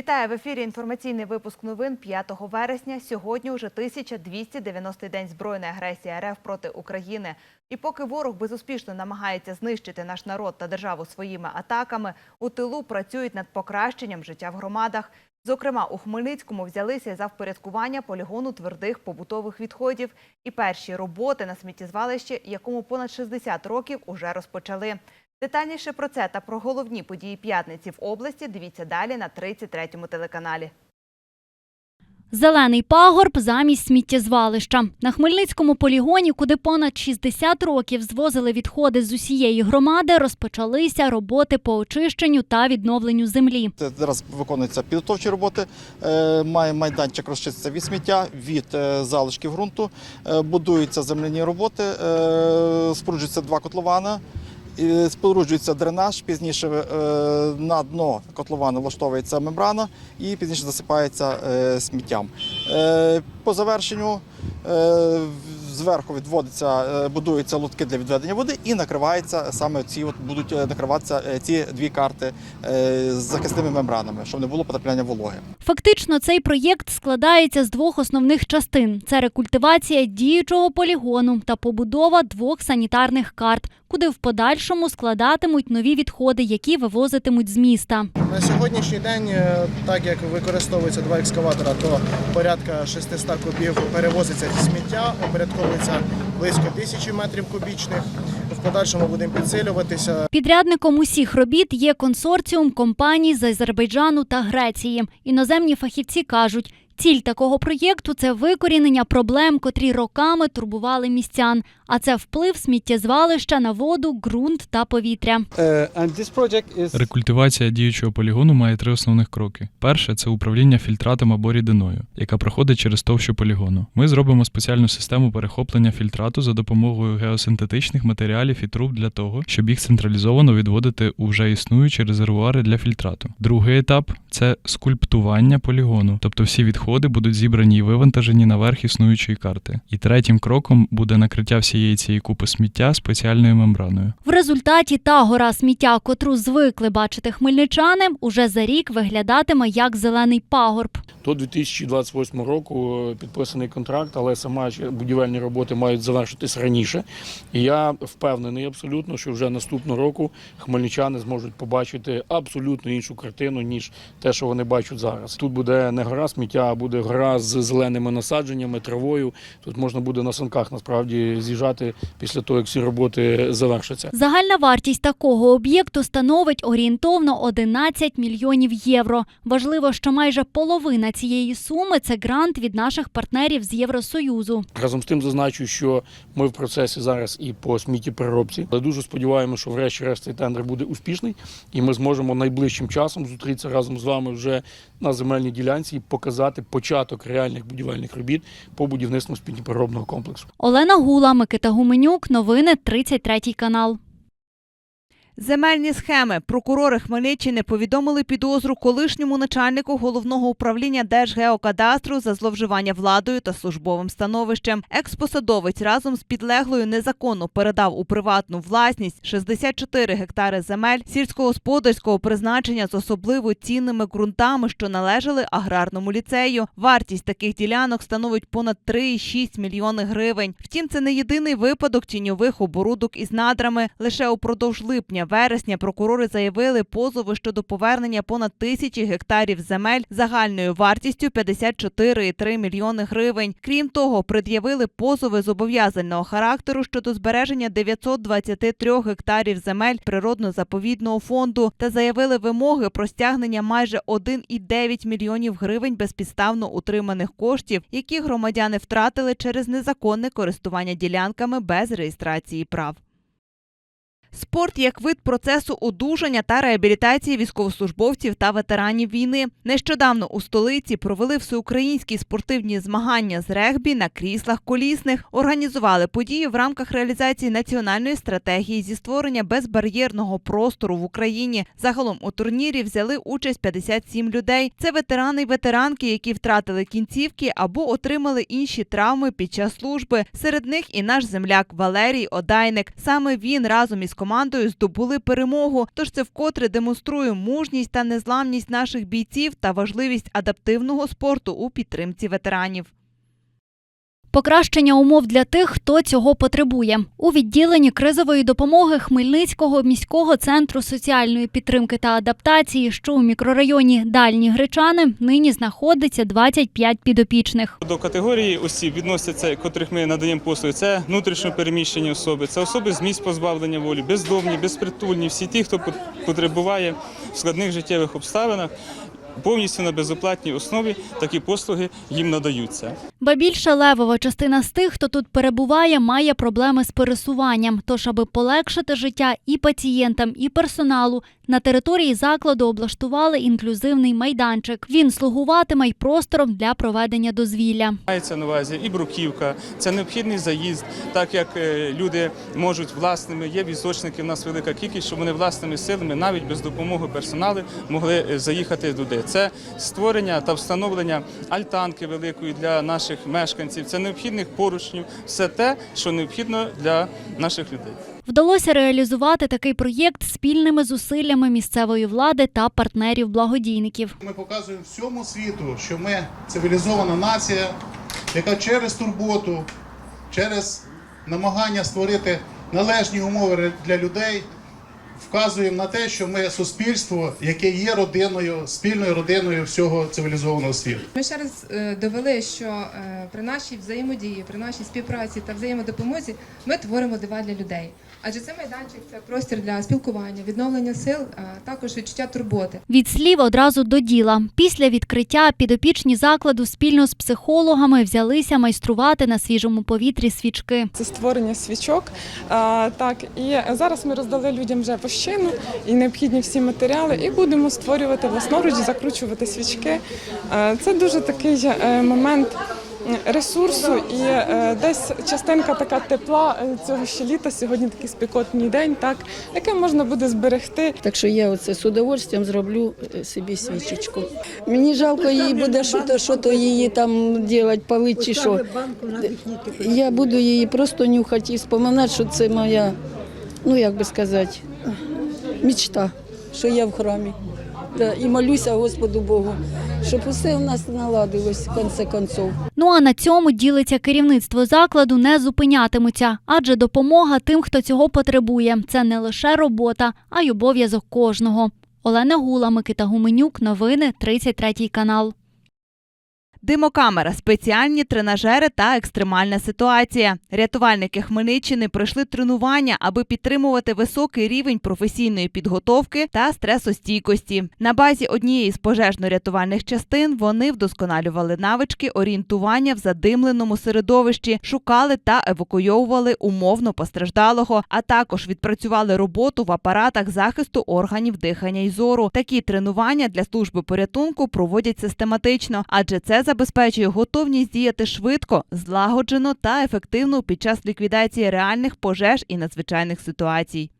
Вітаю в ефірі. Інформаційний випуск новин 5 вересня. Сьогодні уже 1290-й день збройної агресії РФ проти України. І поки ворог безуспішно намагається знищити наш народ та державу своїми атаками, у тилу працюють над покращенням життя в громадах. Зокрема, у Хмельницькому взялися за впорядкування полігону твердих побутових відходів. І перші роботи на сміттєзвалищі, якому понад 60 років, уже розпочали. Детальніше про це та про головні події п'ятниці в області дивіться далі на 33-му телеканалі. Зелений пагорб замість сміттєзвалища. На Хмельницькому полігоні, куди понад 60 років звозили відходи з усієї громади, розпочалися роботи по очищенню та відновленню землі. Це Зараз виконуються підготовчі роботи. Е, Має майданчик розчиститься від сміття, від е, залишків ґрунту. Е, Будуються земляні роботи, споруджуються два котлована. Споруджується дренаж, пізніше е, на дно котлована влаштовується мембрана і пізніше засипається е, сміттям. Е, По завершенню зверху відводиться, будуються лотки для відведення води і накривається саме ці от будуть накриватися ці дві карти з захисними мембранами, щоб не було потрапляння вологи. Фактично, цей проєкт складається з двох основних частин: це рекультивація діючого полігону та побудова двох санітарних карт, куди в подальшому складатимуть нові відходи, які вивозитимуть з міста. На сьогоднішній день, е, так як використовується два екскаватора, то порядка 600 кубів перевозиться сміття, опорядковується близько тисячі метрів кубічних. В подальшому будемо підсилюватися. Підрядником усіх робіт є консорціум компаній з Азербайджану та Греції. Іноземні фахівці кажуть, ціль такого проєкту це викорінення проблем, котрі роками турбували містян. А це вплив сміттєзвалища на воду, ґрунт та повітря. Is Рекультивація діючого полігону має три основних кроки. Перше це управління фільтратом або рідиною, яка проходить через товщу полігону. Ми зробимо спеціальну систему перехоплення фільтрату за допомогою геосинтетичних матеріалів і труб для того, щоб їх централізовано відводити у вже існуючі резервуари для фільтрату. Другий етап це скульптування полігону, тобто всі відходи будуть зібрані і вивантажені наверх існуючої карти. І третім кроком буде накриття всієї цієї купи сміття спеціальною мембраною. В результаті та гора сміття, котру звикли бачити хмельничани, уже за рік виглядатиме як зелений пагорб. До 2028 року підписаний контракт, але сама будівельні роботи мають завершитись раніше. І я впевнений абсолютно, що вже наступного року хмельничани зможуть побачити абсолютно іншу картину, ніж те, що вони бачать зараз. Тут буде не гора сміття, а буде гора з зеленими насадженнями, травою. Тут можна буде на санках насправді з'їжджати після того, як всі роботи завершаться. Загальна вартість такого об'єкту становить орієнтовно 11 мільйонів євро. Важливо, що майже половина цієї суми це грант від наших партнерів з Євросоюзу. Разом з тим зазначу, що ми в процесі зараз і по сміттєпереробці. Але дуже сподіваємося, що врешті-решт цей тендер буде успішний, і ми зможемо найближчим часом зустрітися разом з вами вже на земельній ділянці і показати початок реальних будівельних робіт по будівництву спільнопереробного комплексу. Олена Гула, Микита Гуменюк. Новини 33 канал. Земельні схеми. Прокурори Хмельниччини повідомили підозру колишньому начальнику головного управління Держгеокадастру за зловживання владою та службовим становищем. Експосадовець разом з підлеглою незаконно передав у приватну власність 64 гектари земель сільськогосподарського призначення з особливо цінними ґрунтами, що належали аграрному ліцею. Вартість таких ділянок становить понад 3,6 мільйони гривень. Втім, це не єдиний випадок тіньових оборудок із надрами. Лише упродовж липня вересня прокурори заявили позови щодо повернення понад тисячі гектарів земель загальною вартістю 54,3 мільйони гривень. Крім того, пред'явили позови зобов'язального характеру щодо збереження 923 гектарів земель природно-заповідного фонду та заявили вимоги про стягнення майже 1,9 мільйонів гривень безпідставно утриманих коштів, які громадяни втратили через незаконне користування ділянками без реєстрації прав. Спорт як вид процесу одужання та реабілітації військовослужбовців та ветеранів війни. Нещодавно у столиці провели всеукраїнські спортивні змагання з регбі на кріслах колісних. Організували події в рамках реалізації національної стратегії зі створення безбар'єрного простору в Україні. Загалом у турнірі взяли участь 57 людей. Це ветерани й ветеранки, які втратили кінцівки або отримали інші травми під час служби. Серед них і наш земляк Валерій Одайник. Саме він разом із командою здобули перемогу. Тож це вкотре демонструє мужність та незламність наших бійців та важливість адаптивного спорту у підтримці ветеранів. Покращення умов для тих, хто цього потребує. У відділенні кризової допомоги Хмельницького міського центру соціальної підтримки та адаптації, що у мікрорайоні Дальні Гречани, нині знаходиться 25 підопічних. До категорії осіб відносяться, котрих ми надаємо послуги. Це внутрішньо переміщені особи, це особи з місць позбавлення волі, бездомні, безпритульні, всі ті, хто пот- потребуває в складних життєвих обставинах. Повністю на безоплатній основі такі послуги їм надаються. Ба більше левова частина з тих, хто тут перебуває, має проблеми з пересуванням. Тож, аби полегшити життя і пацієнтам, і персоналу, на території закладу облаштували інклюзивний майданчик. Він слугуватиме й простором для проведення дозвілля. Мається на увазі і бруківка, це необхідний заїзд, так як е, люди можуть власними, є візочники, в нас велика кількість, щоб вони власними силами, навіть без допомоги персоналу, могли е, заїхати туди. Це створення та встановлення альтанки великої для наших мешканців, це необхідних поручнів, все те, що необхідно для наших людей. Вдалося реалізувати такий проєкт спільними зусиллями місцевої влади та партнерів-благодійників. Ми показуємо всьому світу, що ми цивілізована нація, яка через турботу, через намагання створити належні умови для людей, вказуємо на те, що ми суспільство, яке є родиною, спільною родиною всього цивілізованого світу. Ми ще раз е, довели, що е, при нашій взаємодії, при нашій співпраці та взаємодопомозі ми творимо дива для людей. Адже це майданчик це простір для спілкування, відновлення сил, а також відчуття турботи. Від слів одразу до діла. Після відкриття підопічні закладу спільно з психологами взялися майструвати на свіжому повітрі свічки. Це створення свічок. А, так, і зараз ми роздали людям вже вощину і необхідні всі матеріали, і будемо створювати власноруч, закручувати свічки. А, це дуже такий е, момент. Ресурсу і е, десь частинка така тепла е, цього ще літа. Сьогодні такий спекотний день, так яке можна буде зберегти. Так що я оце з удовольствием зроблю е, собі свічечку. Мені жалко її буде, що то, що то її там робити, палити чи що. Я буду її просто нюхати і споминати, що це моя, ну як би сказати, мечта, що я в храмі. Да, і молюся Господу Богу, щоб усе у нас наладилось в конце концов. Ну а на цьому ділиться керівництво закладу не зупинятимуться, адже допомога тим, хто цього потребує, це не лише робота, а й обов'язок кожного. Олена Гула, Микита Гуменюк, новини 33 канал. Димокамера, спеціальні тренажери та екстремальна ситуація. Рятувальники Хмельниччини пройшли тренування, аби підтримувати високий рівень професійної підготовки та стресостійкості. На базі однієї з пожежно-рятувальних частин вони вдосконалювали навички орієнтування в задимленому середовищі, шукали та евакуйовували умовно постраждалого, а також відпрацювали роботу в апаратах захисту органів дихання і зору. Такі тренування для служби порятунку проводять систематично, адже це забезпечує готовність діяти швидко, злагоджено та ефективно під час ліквідації реальних пожеж і надзвичайних ситуацій.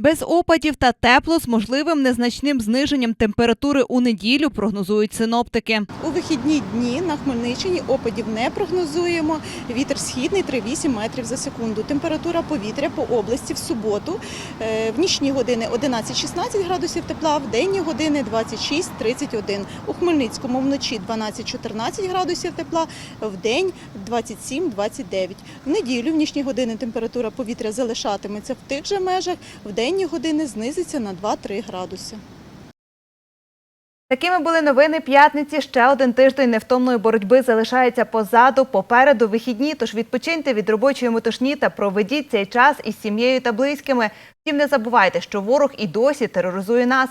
Без опадів та тепло з можливим незначним зниженням температури у неділю прогнозують синоптики. У вихідні дні на Хмельниччині опадів не прогнозуємо. Вітер східний 3,8 метрів за секунду. Температура повітря по області в суботу е, в нічні години 11-16 градусів тепла, в денні години 26-31. У Хмельницькому вночі 12-14 градусів тепла, в день 27-29. В неділю в нічні години температура повітря залишатиметься в тих же межах, в денні години знизиться на 2-3 градуси. Такими були новини п'ятниці. Ще один тиждень невтомної боротьби залишається позаду. Попереду вихідні, тож відпочиньте від робочої мотошні та проведіть цей час із сім'єю та близькими. Втім, не забувайте, що ворог і досі тероризує нас.